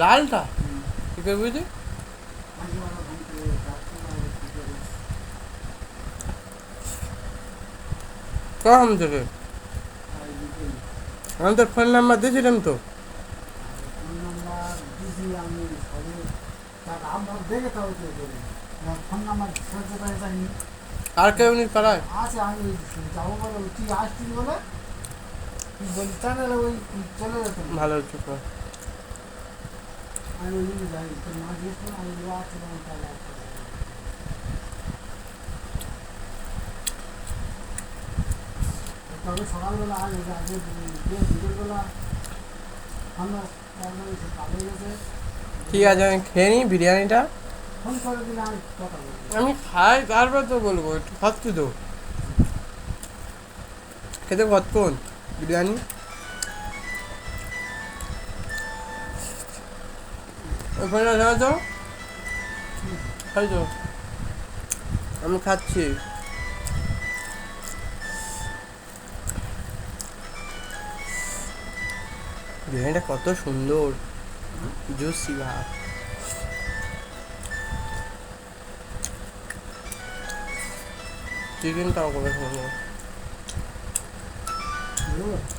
লালটা? কি করে বুঝলি আজকে আমার ফোন করে ডাক্তার আমার কি করে কখন থেকে তোর ফোন নাম্বার দিয়েছিলাম তো। আর কেউ নেই পাড়ায়? আছে, আমি যাব বলে, তুই আসছিস বলে? ভালো হচ্ছে সকালবেলা ঠিক আছে, আমি খেয়ে নিই বিরিয়ানিটা। আমি খাই, তারপর তো বলব, একটু খাচ্ছি তো খেতে কতক্ষণ বিরিয়ানি ওখানে যাওয়া তো খাই তো আমি খাচ্ছি। বিরিয়ানিটা কত সুন্দর। জুসি ভাব। চিকেনটাও করে সুন্দর বুঝলো?